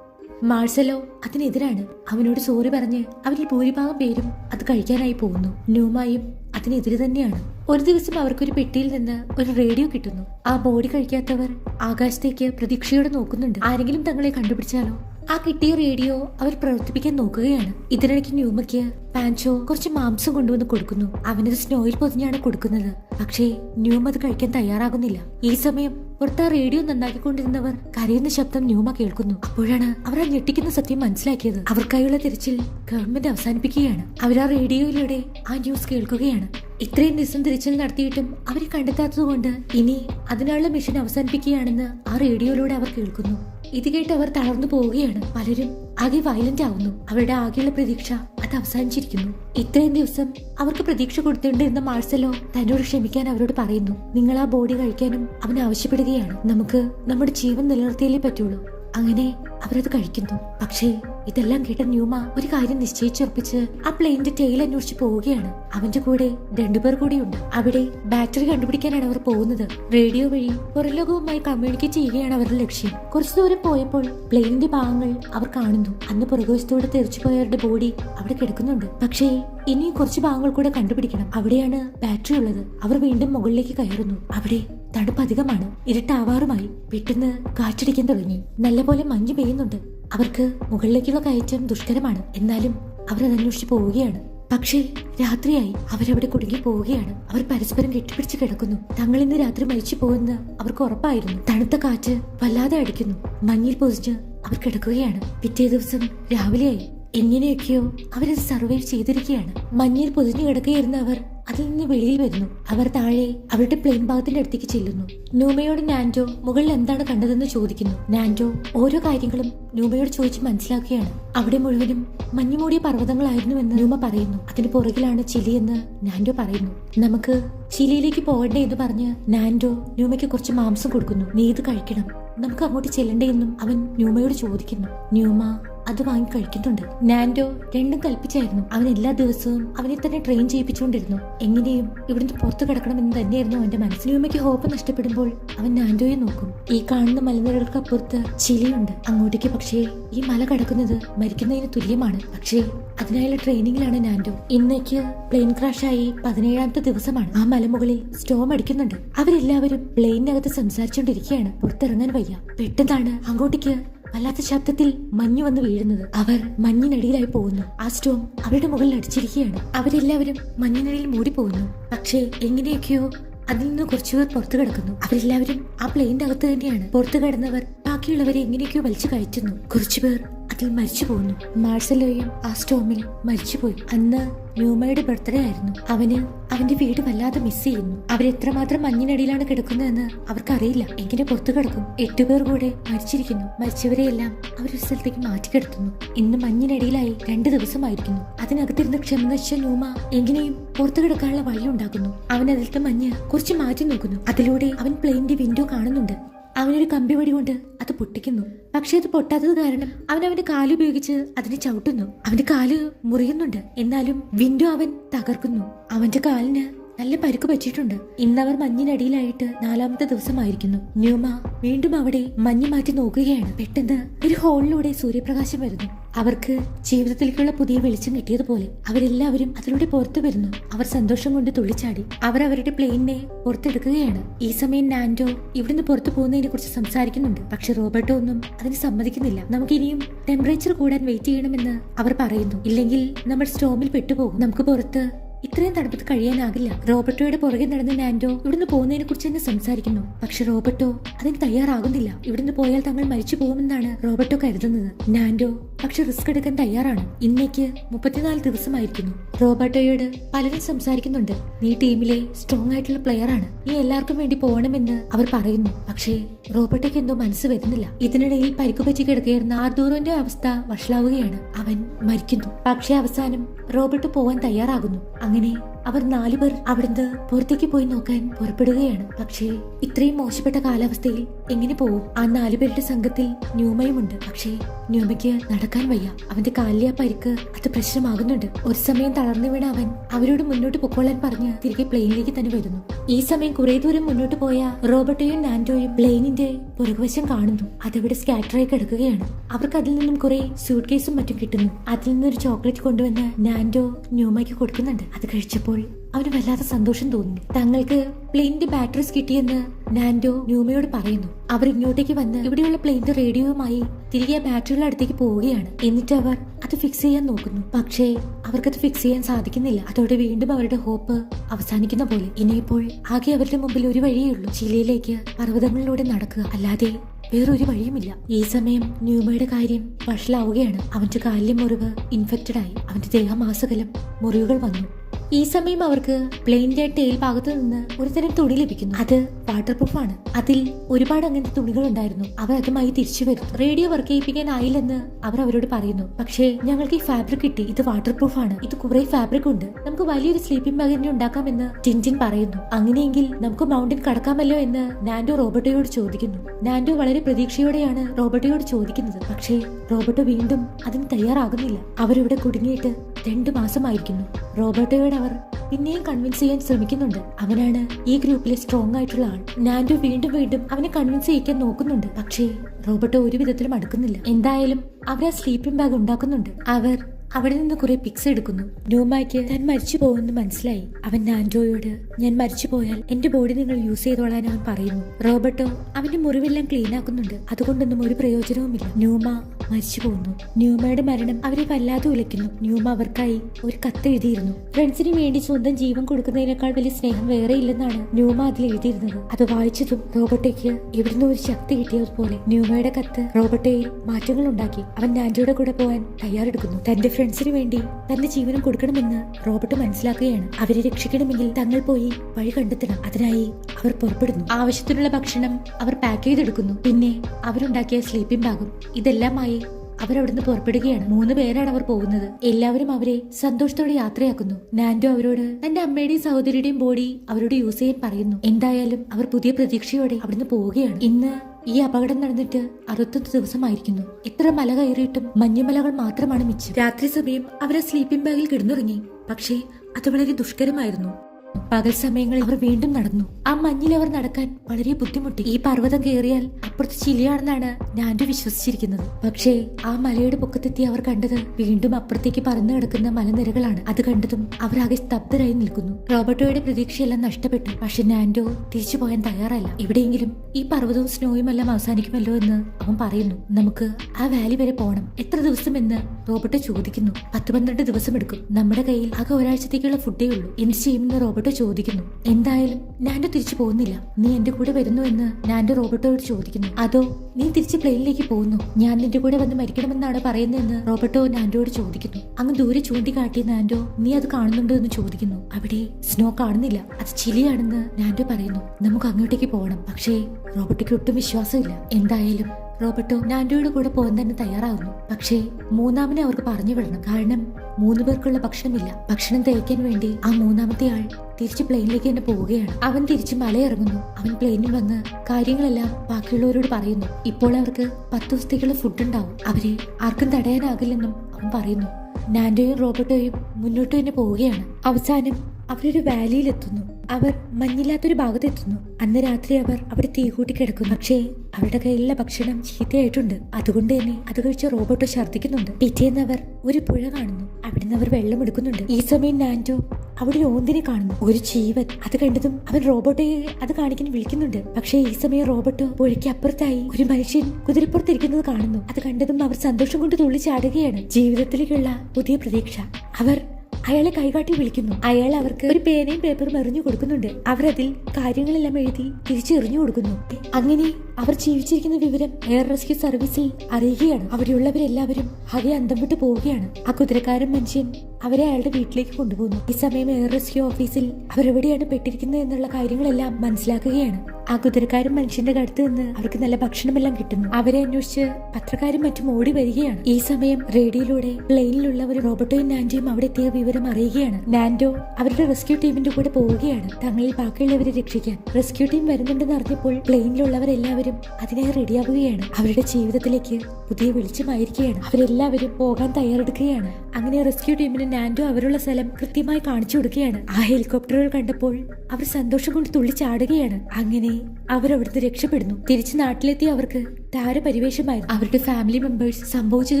S1: മാഴ്സലോ അതിനെതിരാണ്. അവനോട് സോറി പറഞ്ഞ് അവരിൽ ഭൂരിഭാഗം പേരും അത് കഴിക്കാനായി പോകുന്നു. ന്യൂമായും അതിനെതിരെ തന്നെയാണ്. ഒരു ദിവസം അവർക്കൊരു പെട്ടിയിൽ നിന്ന് ഒരു റേഡിയോ കിട്ടുന്നു. ആ ബോഡി കഴിക്കാത്തവർ ആകാശത്തേക്ക് പ്രതീക്ഷയോടെ നോക്കുന്നുണ്ട്. ആരെങ്കിലും തങ്ങളെ കണ്ടുപിടിച്ചാലോ? ആ കിട്ടിയ റേഡിയോ അവർ പ്രവർത്തിപ്പിക്കാൻ നോക്കുകയാണ്. ഇതിനിടയ്ക്ക് ന്യൂമയ്ക്ക് പാൻചോ കുറച്ച് മാംസം കൊണ്ടുവന്ന് കൊടുക്കുന്നു. അവനത് സ്നോയിൽ പൊതിഞ്ഞാണ് കൊടുക്കുന്നത്. പക്ഷേ ന്യൂമ അത് കഴിക്കാൻ തയ്യാറാകുന്നില്ല. ഈ സമയം പുറത്ത് ആ റേഡിയോ നന്നാക്കിക്കൊണ്ടിരുന്നവർ കരയുന്ന ശബ്ദം ന്യൂമ കേൾക്കുന്നു. അപ്പോഴാണ് അവർ ആ ഞെട്ടിക്കുന്ന സത്യം മനസ്സിലാക്കിയത്. അവർക്കായുള്ള തിരച്ചിൽ ഗവൺമെന്റ് അവസാനിപ്പിക്കുകയാണ്. അവർ ആ റേഡിയോയിലൂടെ ആ ന്യൂസ് കേൾക്കുകയാണ്. ഇത്രയും ദിവസം തിരച്ചിൽ നടത്തിയിട്ടും അവരെ കണ്ടെത്താത്തതുകൊണ്ട് ഇനി അതിനുള്ള മിഷൻ അവസാനിപ്പിക്കുകയാണെന്ന് ആ റേഡിയോയിലൂടെ അവർ കേൾക്കുന്നു. ഇത് കേട്ട് അവർ തളർന്നു പോവുകയാണ്. പലരും ആകെ വയലന്റ് ആവുന്നു. അവരുടെ ആകെയുള്ള പ്രതീക്ഷ അത് അവസാനിച്ചിരിക്കുന്നു. ഇത്രയും ദിവസം അവർക്ക് പ്രതീക്ഷ കൊടുത്തുകൊണ്ടിരുന്ന മാർസലോ തന്നോട് ക്ഷമിക്കാൻ അവരോട് പറയുന്നു. നിങ്ങൾ ആ ബോഡി കഴിക്കാനും അവൻ ആവശ്യപ്പെടുകയാണ്. നമുക്ക് നമ്മുടെ ജീവൻ നിലനിർത്തിയാലേ പറ്റുള്ളൂ. അങ്ങനെ അവരത് കഴിക്കുന്നു. പക്ഷേ ഇതെല്ലാം കേട്ട ന്യൂമ ഒരു കാര്യം നിശ്ചയിച്ചുറപ്പിച്ച് ആ പ്ലെയിനിന്റെ ടെയിൽ അന്വേഷിച്ച് പോവുകയാണ്. അവന്റെ കൂടെ രണ്ടുപേർ കൂടിയുണ്ട്. അവിടെ ബാറ്ററി കണ്ടുപിടിക്കാനാണ് അവർ പോകുന്നത്. റേഡിയോ വഴി പുറലോകവുമായി കമ്മ്യൂണിക്കേറ്റ് ചെയ്യുകയാണ് അവരുടെ ലക്ഷ്യം. കുറച്ചു ദൂരം പോയപ്പോൾ പ്ലെയിനിന്റെ ഭാഗങ്ങൾ അവർ കാണുന്നു. അന്ന് പുറകുവശത്തോടെ തെറിച്ചുപോയവരുടെ ബോഡി അവിടെ കിടക്കുന്നുണ്ട്. പക്ഷേ ഇനിയും കുറച്ച് ഭാഗങ്ങൾ കൂടെ കണ്ടുപിടിക്കണം. അവിടെയാണ് ബാറ്ററി ഉള്ളത്. അവർ വീണ്ടും മുകളിലേക്ക് കയറുന്നു. അവിടെ തണുപ്പ് അധികമാണ് ഇരുട്ടാവാറുമായി പെട്ടെന്ന് കാറ്റടിക്കാൻ തുടങ്ങി. നല്ലപോലെ മഞ്ഞ് പെയ്യുന്നുണ്ട്. അവർക്ക് മുകളിലേക്കുള്ള കയറ്റം ദുഷ്കരമാണ്. എന്നാലും അവർ അന്വേഷിച്ച് പോവുകയാണ്. പക്ഷേ രാത്രിയായി അവരവിടെ കുടുങ്ങി പോവുകയാണ്. അവർ പരസ്പരം കെട്ടിപ്പിടിച്ച് കിടക്കുന്നു. തങ്ങൾ ഇന്ന് രാത്രി മരിച്ചു പോകുമെന്ന് അവർക്ക് ഉറപ്പായിരുന്നു. തണുത്ത കാറ്റ് വല്ലാതെ അടിക്കുന്നു. മഞ്ഞിൽ പൊതിഞ്ഞ് അവർ കിടക്കുകയാണ്. പിറ്റേ ദിവസം രാവിലെയായി. എങ്ങനെയൊക്കെയോ അവരത് സർവൈവ് ചെയ്തിരിക്കുകയാണ്. മഞ്ഞിൽ പൊതിഞ്ഞു കിടക്കുകയായിരുന്ന അവർ അതിൽ നിന്ന് വെളിയിൽ വരുന്നു. അവർ താഴെ അവരുടെ പ്ലെയിൻ ഭാഗത്തിന്റെ അടുത്തേക്ക് ചെല്ലുന്നു. നൂമയോട് നാൻഡോ മുകളിൽ എന്താണ് കണ്ടതെന്ന് ചോദിക്കുന്നു. നാൻഡോ ഓരോ കാര്യങ്ങളും നൂമയോട് ചോദിച്ച് മനസ്സിലാക്കുകയാണ്. അവിടെ മുഴുവനും മഞ്ഞുമൂടിയ പർവതങ്ങളായിരുന്നുവെന്ന് നൂമ പറയുന്നു. അതിന് പുറകിലാണ് ചിലി എന്ന് നാൻഡോ പറയുന്നു. നമുക്ക് ചിലിയിലേക്ക് പോകണ്ടേ എന്ന് പറഞ്ഞ് നാൻഡോ നൂമയ്ക്ക് കുറച്ച് മാംസം കൊടുക്കുന്നു. നീ ഇത് കഴിക്കണം. നമുക്ക് അങ്ങോട്ട് ചെല്ലണ്ടേ എന്നും അവൻ ന്യൂമയോട് ചോദിക്കുന്നു. ന്യൂമ അത് വാങ്ങി കഴിക്കുന്നുണ്ട്. നാൻഡോ രണ്ടും കൽപ്പിച്ചായിരുന്നു. അവൻ എല്ലാ ദിവസവും അവനെ തന്നെ ട്രെയിൻ ചെയ്യിപ്പിച്ചുകൊണ്ടിരുന്നു. എങ്ങനെയും ഇവിടുന്ന് പുറത്തു കിടക്കണമെന്ന് തന്നെയായിരുന്നു അവന്റെ മനസ്സിൽ ന്യൂമയ്ക്ക് ഹോപ്പ് നഷ്ടപ്പെടുമ്പോൾ അവൻ നാൻഡോയെ നോക്കും. ഈ കാണുന്ന മലനിരകൾക്കപ്പുറത്ത് ചിലിയുണ്ട്. അങ്ങോട്ടേക്ക് പക്ഷേ ഈ മല കടക്കുന്നത് മരിക്കുന്നതിന് തുല്യമാണ്. പക്ഷേ അതിനായുള്ള ട്രെയിനിങ്ങിലാണ് നാൻഡോ. ഇന്നേക്ക് പ്ലെയിൻ ക്രാഷായി പതിനേഴാമത്തെ ദിവസമാണ്. ആ മലമുകളിൽ സ്റ്റോം അടിക്കുന്നുണ്ട്. അവരെല്ലാവരും പ്ലെയിനകത്ത് സംസാരിച്ചുകൊണ്ടിരിക്കുകയാണ്. പുറത്തിറങ്ങാൻ വയ്യ. പെട്ടെന്നാണ് അങ്ങോട്ടേക്ക് വല്ലാത്ത ശബ്ദത്തിൽ മഞ്ഞു വന്ന് വീഴുന്നത്. അവർ മഞ്ഞിനടിയിലായി പോകുന്നു. ആ സ്റ്റോം അവരുടെ മുകളിൽ അടിച്ചിരിക്കുകയാണ്. അവരെല്ലാവരും മഞ്ഞിനടിയിൽ മൂടിപ്പോകുന്നു. പക്ഷേ എങ്ങനെയൊക്കെയോ അതിൽ നിന്ന് കുറച്ചുപേർ പുറത്തു കിടക്കുന്നു. അവരെല്ലാവരും ആ പ്ലെയിന്റെ അകത്ത് തന്നെയാണ്. പുറത്തു കിടന്നവർ ബാക്കിയുള്ളവരെ എങ്ങനെയൊക്കെയോ വലിച്ചു കയറ്റുന്നു. കുറച്ചുപേർ അതിൽ മരിച്ചു പോകുന്നു മാർസലോയും ആ സ്റ്റോമിൽ മരിച്ചുപോയി അന്ന് ന്യൂമയുടെ ബർത്ത്ഡേ ആയിരുന്നു. അവന് അവന്റെ വീട് വല്ലാതെ മിസ് ചെയ്യുന്നു. അവരെത്രമാത്രം മഞ്ഞിനടിയിലാണ് കിടക്കുന്നതെന്ന് അവർക്കറിയില്ല. എങ്ങനെ പുറത്തു കിടക്കും. എട്ടുപേർ കൂടെ മരിച്ചിരിക്കുന്നു. മരിച്ചവരെയെല്ലാം അവരൊരു സ്ഥലത്തേക്ക് മാറ്റിക്കിടത്തുന്നു. ഇന്ന് മഞ്ഞിനടിയിലായി രണ്ടു ദിവസമായിരിക്കുന്നു. അതിനകത്തിരുന്ന് ക്ഷമ നശിച്ച ന്യൂമ എങ്ങനെയും പുറത്തു കിടക്കാനുള്ള വഴി ഉണ്ടാക്കുന്നു അവൻ അതിലത്തെ മഞ്ഞ് കുറച്ച് മാറ്റി നോക്കുന്നു അതിലൂടെ അവൻ പ്ലെയിന്റെ വിൻഡോ കാണുന്നുണ്ട്. അവനൊരു കമ്പി വടി കൊണ്ട് അത് പൊട്ടിക്കുന്നു. പക്ഷെ അത് പൊട്ടാത്തത് കാരണം അവൻ അവന്റെ കാൽ ഉപയോഗിച്ച് അതിനെ ചവിട്ടുന്നു. അവന്റെ കാൽ മുറിയുന്നുണ്ട്. എന്നാലും വിൻഡോ അവൻ തകർക്കുന്നു. അവന്റെ കാലിന് നല്ല പരുക്ക് പറ്റിയിട്ടുണ്ട്. ഇന്നവർ മഞ്ഞിനടിയിലായിട്ട് നാലാമത്തെ ദിവസമായിരിക്കുന്നു. ന്യൂമ വീണ്ടും അവിടെ മഞ്ഞ് മാറ്റി നോക്കുകയാണ്. പെട്ടെന്ന് ഒരു ഹോളിലൂടെ സൂര്യപ്രകാശം വരുന്നു. അവർക്ക് ജീവിതത്തിലേക്കുള്ള പുതിയ വെളിച്ചം കിട്ടിയതുപോലെ അവരെല്ലാവരും അതിലൂടെ പുറത്തു വരുന്നു. അവർ സന്തോഷം കൊണ്ട് തുള്ളിച്ചാടി. അവർ അവരുടെ പ്ലെയിനിനെ പുറത്തെടുക്കുകയാണ്. ഈ സമയം നാൻഡോ ഇവിടുന്ന് പുറത്തു പോകുന്നതിനെ കുറിച്ച് സംസാരിക്കുന്നുണ്ട്. പക്ഷെ റോബർട്ടോ ഒന്നും അതിന് സമ്മതിക്കുന്നില്ല. നമുക്ക് ഇനിയും ടെമ്പറേച്ചർ കൂടാൻ വെയിറ്റ് ചെയ്യണമെന്ന് അവർ പറയുന്നു. ഇല്ലെങ്കിൽ നമ്മൾ സ്റ്റോമിൽ പെട്ടുപോകും. നമുക്ക് പുറത്ത് ഇത്രയും തണുപ്പത്ത് കഴിയാനാകില്ല. റോബർട്ടോയുടെ പുറകെ നടന്ന നാൻഡോ ഇവിടുന്ന് പോകുന്നതിനെ കുറിച്ച് തന്നെ സംസാരിക്കുന്നു. പക്ഷെ റോബർട്ടോ അതിന് തയ്യാറാകുന്നില്ല. ഇവിടുന്ന് പോയാൽ തങ്ങൾ മരിച്ചു പോകുമെന്നാണ് റോബർട്ടോ കരുതുന്നത്. നാൻഡോ പക്ഷെ റിസ്ക് എടുക്കാൻ തയ്യാറാണ്. ഇന്നേക്ക് മുപ്പത്തിനാല് ദിവസമായിരിക്കുന്നു. റോബർട്ടോയോട് പലരും സംസാരിക്കുന്നുണ്ട്. നീ ടീമിലെ സ്ട്രോങ് ആയിട്ടുള്ള പ്ലെയർ ആണ്. നീ എല്ലാവർക്കും വേണ്ടി പോകണമെന്ന് അവർ പറയുന്നു. പക്ഷേ റോബർട്ടോയ്ക്ക് എന്തോ മനസ്സ് വരുന്നില്ല. ഇതിനിടയിൽ പരിക്കു പറ്റി കിടക്കുകയായിരുന്ന ആർദൂറിന്റെ അവസ്ഥ വഷളാവുകയാണ്. അവൻ മരിക്കുന്നു. പക്ഷേ അവസാനം റോബർട്ട് പോവാൻ തയ്യാറാകുന്നു. അങ്ങനെ അവർ നാലുപേർ അവിടുന്ന് പുറത്തേക്ക് പോയി നോക്കാൻ പുറപ്പെടുകയാണ്. പക്ഷേ ഇത്രയും മോശപ്പെട്ട കാലാവസ്ഥയിൽ എങ്ങനെ പോവും? ആ നാലുപേരുടെ സംഘത്തിൽ ന്യൂമയുമുണ്ട്. പക്ഷേ ന്യൂമയ്ക്ക് നടക്കാൻ വയ്യ. അവന്റെ കാലിലെ ആ പരിക്ക് അത് പ്രശ്നമാകുന്നുണ്ട്. ഒരു സമയം തളർന്നു വീണ അവൻ അവരോട് മുന്നോട്ട് പൊക്കോളാൻ പറഞ്ഞ് തിരികെ പ്ലെയിനിലേക്ക് തന്നെ വരുന്നു. ഈ സമയം കുറെ ദൂരം മുന്നോട്ട് പോയ റോബർട്ടോയും നാൻഡോയും പ്ലെയിനിന്റെ പുറകുവശം കാണുന്നു. അതവിടെ സ്കാറ്ററായി കിടക്കുകയാണ്. അവർക്ക് അതിൽ നിന്നും കുറെ സൂട്ട് കേസും മറ്റും കിട്ടുന്നു. അതിൽ നിന്നൊരു ചോക്ലേറ്റ് കൊണ്ടുവന്ന് നാൻഡോ ന്യൂമയ്ക്ക് കൊടുക്കുന്നുണ്ട്. അത് കഴിച്ചപ്പോൾ അവന് വല്ലാത്ത സന്തോഷം തോന്നി. തങ്ങൾക്ക് പ്ലെയിനിന്റെ ബാറ്ററീസ് കിട്ടിയെന്ന് നാൻഡോ ന്യൂമയോട് പറയുന്നു. അവർ ഇങ്ങോട്ടേക്ക് വന്ന് ഇവിടെയുള്ള പ്ലെയിനിന്റെ റേഡിയോയുമായി തിരികെ ബാറ്ററിയുടെ അടുത്തേക്ക് പോവുകയാണ്. എന്നിട്ട് അവർ അത് ഫിക്സ് ചെയ്യാൻ നോക്കുന്നു. പക്ഷേ അവർക്കത് ഫിക്സ് ചെയ്യാൻ സാധിക്കുന്നില്ല. അതോടെ വീണ്ടും അവരുടെ ഹോപ്പ് അവസാനിക്കുന്ന പോലെ. ഇനിയിപ്പോൾ ആകെ അവരുടെ മുമ്പിൽ ഒരു വഴിയേ ഉള്ളൂ. ചിലയിലേക്ക് പർവതങ്ങളിലൂടെ നടക്കുക. അല്ലാതെ വേറൊരു വഴിയുമില്ല. ഈ സമയം ന്യൂമയുടെ കാര്യം വഷളാവുകയാണ്. അവന്റെ കാലിലെ മുറിവ് ഇൻഫെക്റ്റഡ് ആയി. അവന്റെ ദേഹമാസകലം മുറിവുകൾ വന്നു. ഈ സമയം അവർക്ക് പ്ലെയിനിന്റെ ടെയിൽ ഭാഗത്ത് നിന്ന് ഒരു തരം തുണി ലഭിക്കുന്നു. അത് വാട്ടർ പ്രൂഫ് ആണ്. അതിൽ ഒരുപാട് അങ്ങനത്തെ തുണികൾ ഉണ്ടായിരുന്നു. അവർ അതുമായി തിരിച്ചു വരും. റേഡിയോ വർക്ക് ചെയ്യിപ്പിക്കാൻ ആയില്ലെന്ന് അവർ അവരോട് പറയുന്നു. പക്ഷേ ഞങ്ങൾക്ക് ഈ ഫാബ്രിക് കിട്ടി. ഇത് വാട്ടർ പ്രൂഫ് ആണ്. ഇത് കുറെ ഫാബ്രിക് ഉണ്ട്. നമുക്ക് വലിയൊരു സ്ലീപ്പിംഗ് ബാഗിനെ ഉണ്ടാക്കാമെന്ന് ടിൻജിൻ പറയുന്നു. അങ്ങനെയെങ്കിൽ നമുക്ക് മൗണ്ടൻ കടക്കാമല്ലോ എന്ന് നാൻഡോ റോബർട്ടോയോട് ചോദിക്കുന്നു. നാൻഡോ വളരെ പ്രതീക്ഷയോടെയാണ് റോബർട്ടോയോട് ചോദിക്കുന്നത്. പക്ഷേ റോബർട്ടോ വീണ്ടും അതിന് തയ്യാറാകുന്നില്ല. അവരിവിടെ കുടുങ്ങിയിട്ട് രണ്ടു മാസമായിരിക്കുന്നു. റോബർട്ടോയോട് അവർ പിന്നെയും കൺവിൻസ് ചെയ്യാൻ ശ്രമിക്കുന്നുണ്ട്. അവനാണ് ഈ ഗ്രൂപ്പിലെ സ്ട്രോങ് ആയിട്ടുള്ള ആൾ. നാൻഡു വീണ്ടും വീണ്ടും അവനെ കൺവിൻസ് ചെയ്യിക്കാൻ നോക്കുന്നുണ്ട്. പക്ഷേ റോബർട്ടോ ഒരു വിധത്തിലും അടുക്കുന്നില്ല. എന്തായാലും അവർ ആ സ്ലീപ്പിംഗ് ബാഗ് ഉണ്ടാക്കുന്നുണ്ട്. അവർ അവിടെ നിന്ന് കുറെ പിക്സ് എടുക്കുന്നു. നോമായ്ക്ക് താൻ മരിച്ചു പോകുമെന്ന് മനസ്സിലായി. അവൻ നാൻഡോയോട് ഞാൻ മരിച്ചു പോയാൽ എന്റെ ബോഡി നിങ്ങൾ യൂസ് ചെയ്തോളാൻ അവൻ പറയുന്നു. റോബർട്ടോ അവന്റെ മുറിവെല്ലാം ക്ലീൻ ആക്കുന്നുണ്ട്. അതുകൊണ്ടൊന്നും ഒരു പ്രയോജനവുമില്ല. ന്യൂമ മരിച്ചു പോകുന്നു ന്യൂമയുടെ മരണം അവരെ വല്ലാതെ ഉലയ്ക്കുന്നു. ന്യൂമ അവർക്കായി ഒരു കത്ത് എഴുതിയിരുന്നു. ഫ്രണ്ട്സിന് വേണ്ടി സ്വന്തം ജീവൻ കൊടുക്കുന്നതിനേക്കാൾ വലിയ സ്നേഹം വേറെ ഇല്ലെന്നാണ് ന്യൂമ അതിൽ എഴുതിയിരുന്നത്. അത് വായിച്ചതും റോബർട്ടോയ്ക്ക് ഇവിടുന്ന് ഒരു ശക്തി കിട്ടിയതുപോലെ ന്യൂമയുടെ കത്ത് റോബർട്ടയിൽ മാറ്റങ്ങൾ ഉണ്ടാക്കി. അവൻ നാൻഡോയുടെ കൂടെ പോകാൻ തയ്യാറെടുക്കുന്നു. തന്റെ ഫ്രണ്ട്സിന് വേണ്ടി തന്റെ ജീവനം കൊടുക്കണമെന്ന് റോബർട്ട് മനസ്സിലാക്കുകയാണ്. അവരെ രക്ഷിക്കണമെങ്കിൽ തങ്ങൾ പോയി വഴി കണ്ടെത്തണം. അതിനായി അവർ പുറപ്പെടുന്നു. ആവശ്യത്തിനുള്ള ഭക്ഷണം അവർ പാക്ക് ചെയ്തെടുക്കുന്നു. പിന്നെ അവരുണ്ടാക്കിയ സ്ലീപ്പിംഗ് ബാഗും ഇതെല്ലാമായി അവരവിടുന്ന് പുറപ്പെടുകയാണ്. മൂന്ന് പേരാണ് അവർ പോകുന്നത്. എല്ലാവരും അവരെ സന്തോഷത്തോടെ യാത്രയാക്കുന്നു. നാൻഡോ അവരോട് തന്റെ അമ്മയുടെയും സഹോദരിയുടെയും ബോഡി അവരോട് യൂസ് ചെയ്യാൻ പറയുന്നു. എന്തായാലും അവർ പുതിയ പ്രതീക്ഷയോടെ അവിടുന്ന് പോവുകയാണ്. ഇന്ന് ഈ അപകടം നടന്നിട്ട് അറുപത്തൊന്ന് ദിവസമായിരിക്കുന്നു. എത്ര മല കയറിയിട്ടും മഞ്ഞുമലകൾ മാത്രമാണ് മിച്ചം. രാത്രി സമയം അവരെ സ്ലീപ്പിംഗ് ബാഗിൽ കിടന്നുറങ്ങി. പക്ഷേ അത് വളരെ ദുഷ്കരമായിരുന്നു. പകൽ സമയങ്ങളിൽ അവർ വീണ്ടും നടന്നു. ആ മഞ്ഞിൽ അവർ നടക്കാൻ വളരെ ബുദ്ധിമുട്ടി. ഈ പർവതം കയറിയാൽ അപ്പുറത്ത് ചിലിയാണെന്നാണ് ഞാന്റെ വിശ്വസിച്ചിരിക്കുന്നത്. പക്ഷേ ആ മലയുടെ പൊക്കത്തെത്തി അവർ കണ്ടത് വീണ്ടും അപ്പുറത്തേക്ക് പറന്നു കിടക്കുന്ന മലനിരകളാണ്. അത് കണ്ടതും അവർ ആകെ സ്തബ്ധരായി നിൽക്കുന്നു. റോബർട്ടോയുടെ പ്രതീക്ഷയെല്ലാം നഷ്ടപ്പെട്ടു. പക്ഷെ നാൻഡോ തിരിച്ചു പോകാൻ തയ്യാറല്ല. എവിടെയെങ്കിലും ഈ പർവതവും സ്നോയും എല്ലാം അവസാനിക്കുമല്ലോ എന്ന് അവൻ പറയുന്നു. നമുക്ക് ആ വാലി വരെ പോകണം എത്ര ദിവസം എന്ന് റോബർട്ട് ചോദിക്കുന്നു. പത്ത് പന്ത്രണ്ട് ദിവസം എടുക്കും നമ്മുടെ കയ്യിൽ ആകെ ഒരാഴ്ചത്തേക്കുള്ള ഫുഡേ ഉള്ളൂ. എന്ത് ചെയ്യുമെന്ന് റോബർട്ടോ ചോദിക്കുന്നു എന്തായാലും നാൻഡോ തിരിച്ചു പോകുന്നില്ല. നീ എന്റെ കൂടെ വരുന്നു എന്ന് നാൻഡോ റോബർട്ടോയോട് ചോദിക്കുന്നു. അതോ നീ തിരിച്ച് പ്ലെയിനിലേക്ക് പോകുന്നു? ഞാൻ നിന്റെ കൂടെ വന്ന് മരിക്കണമെന്നാണ് പറയുന്നതെന്ന് റോബർട്ടോ നാൻഡോയോട് ചോദിക്കുന്നു. അങ്ങ് ദൂരെ ചൂണ്ടിക്കാട്ടിയ നാൻഡോ നീ അത് കാണുന്നുണ്ടോ എന്ന് ചോദിക്കുന്നു. അവിടെ സ്നോ കാണുന്നില്ല. അത് ചിലിയാണെന്ന് നാൻഡോ പറയുന്നു. നമുക്ക് അങ്ങോട്ടേക്ക് പോകണം. പക്ഷേ റോബർട്ടോയ്ക്ക് ഒട്ടും വിശ്വാസമില്ല. എന്തായാലും റോബർട്ടോ നാൻഡോയുടെ കൂടെ പോകാൻ തന്നെ തയ്യാറാകുന്നു പക്ഷേ മൂന്നാമനെ അവർക്ക് പറഞ്ഞു വിടണം. കാരണം മൂന്ന് പേർക്കുള്ള ഭക്ഷണമില്ല. ഭക്ഷണം തയ്ക്കാൻ വേണ്ടി ആ മൂന്നാമത്തെ ആൾ തിരിച്ച് പ്ലെയിനിലേക്ക് തന്നെ പോവുകയാണ്. അവൻ തിരിച്ച് മലയിറങ്ങുന്നു. അവൻ പ്ലെയിനിൽ വന്ന് കാര്യങ്ങളെല്ലാം ബാക്കിയുള്ളവരോട് പറയുന്നു. ഇപ്പോൾ അവർക്ക് പത്ത് ദിവസത്തേക്കുള്ള ഫുഡ് ഉണ്ടാവും. അവരെ ആർക്കും തടയാനാകില്ലെന്നും അവൻ പറയുന്നു. നാൻഡോയും റോബർട്ടോയും മുന്നോട്ട് തന്നെ പോവുകയാണ്. അവസാനം അവരൊരു വാലിയിലെത്തുന്നു. അവർ മഞ്ഞില്ലാത്തൊരു ഭാഗത്ത് എത്തുന്നു അന്ന് രാത്രി അവർ അവിടെ തീ കൂട്ടി കിടക്കുന്നു. പക്ഷേ അവരുടെ കയ്യിലുള്ള ഭക്ഷണം ചീത്തയായിട്ടുണ്ട്. അതുകൊണ്ട് തന്നെ അത് കഴിച്ച റോബോട്ടോ ഛർദ്ദിക്കുന്നുണ്ട്. പിറ്റേന്ന് അവർ ഒരു പുഴ കാണുന്നു. അവിടുന്ന് അവർ വെള്ളം എടുക്കുന്നുണ്ട്. ഈ സമയം നാൻഡോ അവിടെ ഓന്തിനെ കാണുന്നു. ഒരു ജീവൻ. അത് കണ്ടതും അവൻ റോബോട്ടയെ അത് കാണിക്കാൻ വിളിക്കുന്നുണ്ട്. പക്ഷേ ഈ സമയം റോബോട്ട് പുഴയ്ക്ക് അപ്പുറത്തായി ഒരു മനുഷ്യൻ കുതിരപ്പുറത്തിരിക്കുന്നത് കാണുന്നു. അത് കണ്ടതും അവർ സന്തോഷം കൊണ്ട് തുള്ളി ചാടുകയാണ് ജീവിതത്തിലേക്കുള്ള പുതിയ പ്രതീക്ഷ. അവർ അയാളെ കൈകാട്ടി വിളിക്കുന്നു. അയാൾ അവർക്ക് ഒരു പേനയും പേപ്പറും എറിഞ്ഞു കൊടുക്കുന്നുണ്ട്. അവരതിൽ കാര്യങ്ങളെല്ലാം എഴുതി തിരിച്ചെറിഞ്ഞു കൊടുക്കുന്നു. അങ്ങനെ അവർ ജീവിച്ചിരിക്കുന്ന വിവരം എയർ റെസ്ക്യൂ സർവീസിൽ അറിയുകയാണ്. അവിടെയുള്ളവരെല്ലാവരും ആകെ അന്തം വിട്ടു പോവുകയാണ്. ആ കുതിരക്കാരൻ മനുഷ്യൻ അവരെ അയാളുടെ വീട്ടിലേക്ക് കൊണ്ടുപോകുന്നു. ഈ സമയം എയർ റെസ്ക്യൂ ഓഫീസിൽ അവരെവിടെയാണ് പെട്ടിരിക്കുന്നത് എന്നുള്ള കാര്യങ്ങളെല്ലാം മനസ്സിലാക്കുകയാണ്. ആ കുതിരക്കാരൻ മനുഷ്യന്റെ അടുത്ത് നിന്ന് അവർക്ക് നല്ല ഭക്ഷണമെല്ലാം കിട്ടുന്നു. അവരെ അന്വേഷിച്ച് പത്രക്കാരും മറ്റും ഓടി വരികയാണ്. ഈ സമയം റേഡിയോയിലൂടെ പ്ലെയിനിലുള്ളവരും റോബർട്ടോയും നാൻഡോയും അവിടെ എത്തിയ വിവരം അറിയുകയാണ്. നാൻഡോ അവരുടെ റെസ്ക്യൂ ടീമിന്റെ കൂടെ പോവുകയാണ്. തങ്ങളിൽ ബാക്കിയുള്ളവരെ രക്ഷിക്കാൻ. റെസ്ക്യൂ ടീം വരുന്നുണ്ടെന്ന് അറിഞ്ഞപ്പോൾ പ്ലെയിനിലുള്ളവരെല്ലാവരും അതിനായി റെഡിയാവുകയാണ് അവരുടെ ജീവിതത്തിലേക്ക് പുതിയ വെളിച്ചമായിരിക്കുകയാണ്. അവരെല്ലാവരും പോകാൻ തയ്യാറെടുക്കുകയാണ്. അങ്ങനെ റെസ്ക്യൂ ടീമിന് നാൻഡോ അവരുള്ള സ്ഥലം കൃത്യമായി കാണിച്ചു കൊടുക്കുകയാണ്. ആ ഹെലികോപ്റ്ററുകൾ കണ്ടപ്പോൾ അവർ സന്തോഷം കൊണ്ട് തുള്ളി ചാടുകയാണ് അങ്ങനെ അവർ അവിടുന്ന് രക്ഷപ്പെടുന്നു. തിരിച്ച് നാട്ടിലെത്തിയ അവർക്ക് താരപരിവേഷമായിരുന്നു അവരുടെ ഫാമിലി മെമ്പേഴ്സ് സംഭവിച്ചത്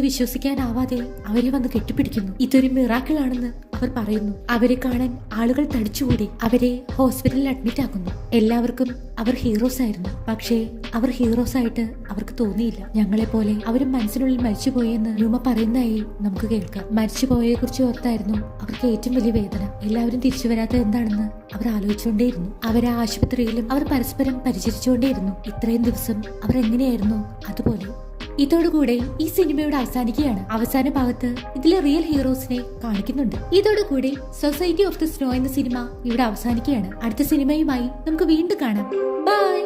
S1: വിശ്വസിക്കാനാവാതെ അവരെ വന്ന് കെട്ടിപ്പിടിക്കുന്നു. ഇതൊരു മിറാക്കിൾ ആണെന്ന് അവർ പറയുന്നു. അവരെ കാണാൻ ആളുകൾ തടിച്ചുകൂടി. അവരെ ഹോസ്പിറ്റലിൽ അഡ്മിറ്റ് ആക്കുന്നു. എല്ലാവർക്കും അവർ ഹീറോസ് ആയിരുന്നു. പക്ഷേ അവർ ഹീറോസ് ആയിട്ട് അവർക്ക് തോന്നിയില്ല. ഞങ്ങളെ പോലെ അവരും മനസ്സിനുള്ളിൽ മരിച്ചുപോയെന്ന് രൂമ പറയുന്നതായി നമുക്ക് കേൾക്കാം. മരിച്ചുപോയതിനെ കുറിച്ച് ഓർത്തായിരുന്നു അവർക്ക് ഏറ്റവും വലിയ വേദന. എല്ലാവരും തിരിച്ചു വരാത്തത് എന്താണെന്ന് അവർ ആലോചിച്ചുകൊണ്ടേയിരുന്നു അവർ ആശുപത്രിയിലും അവർ പരസ്പരം പരിചരിച്ചുകൊണ്ടേയിരുന്നു. ഇത്രയും ദിവസം അവർ എങ്ങനെയായിരുന്നു അതുപോലെ. ഇതോടുകൂടെ ഈ സിനിമയുടെ അവസാനിക്കുകയാണ്. അവസാന ഭാഗത്ത് ഇതിലെ റിയൽ ഹീറോസിനെ കാണിക്കുന്നുണ്ട്. ഇതോടുകൂടി സൊസൈറ്റി ഓഫ് ദി സ്നോ എന്ന സിനിമ ഇവിടെ അവസാനിക്കുകയാണ്. അടുത്ത സിനിമയുമായി നമുക്ക് വീണ്ടും കാണാം. ബൈ